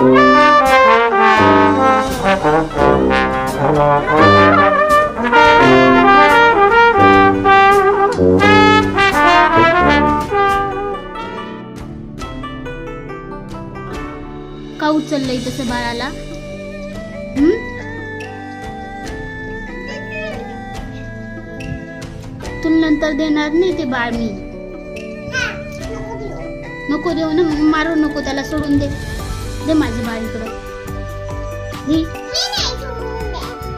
का उचललंय तसं बाळाला? हम्म? तुला नंतर देणार नाही ते बाळ मी. नको देऊ ना मारू नको त्याला सोडून दे. दे माझे बाळ इकडं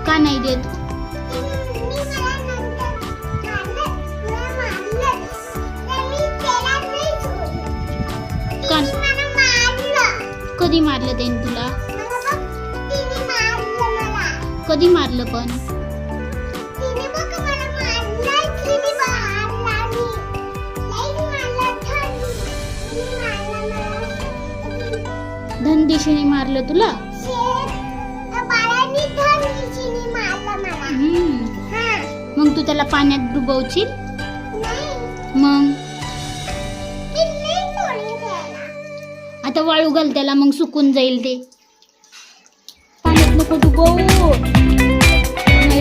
का नाही देत? का? कधी मारलं त्याने तुला? कधी मारलं पण? धनदेशीने मारलं तुला. मग तू त्याला पाण्यात डुबवशील? मग? आता वाळू घाल त्याला मग सुकून जाईल ते. पाण्यात नको डुबवू. नाही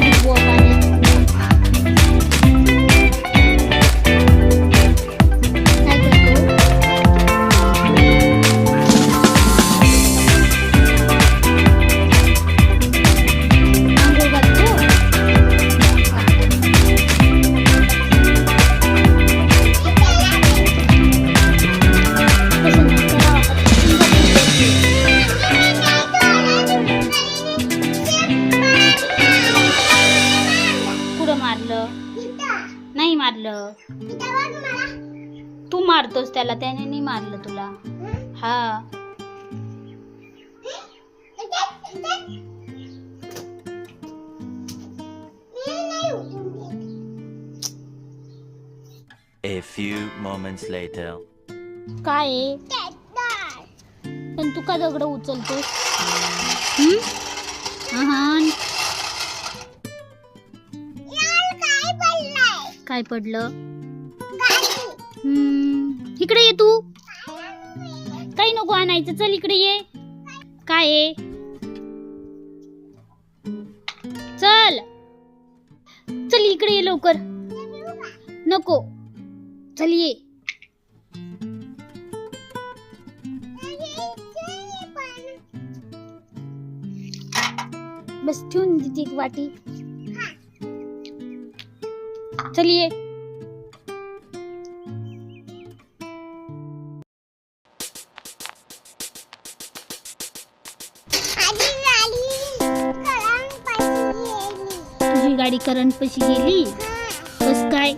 मारलं. तू मारतोस त्याला त्याने नाही मारलं तुला. हा. A few moments later. काय आहे? पण तू का दगड उचलतोस? हम्म? अहान, काय पडलं? इकडे ये तू. काही नको आणायचं. चल इकडे ये. काय आहे चल. चल इकडे ये लवकर. नको. चल ये. बस ठेवून देते एक वाटी. चलिए। तुझी गाडी करंट पशी गेली? बस काय?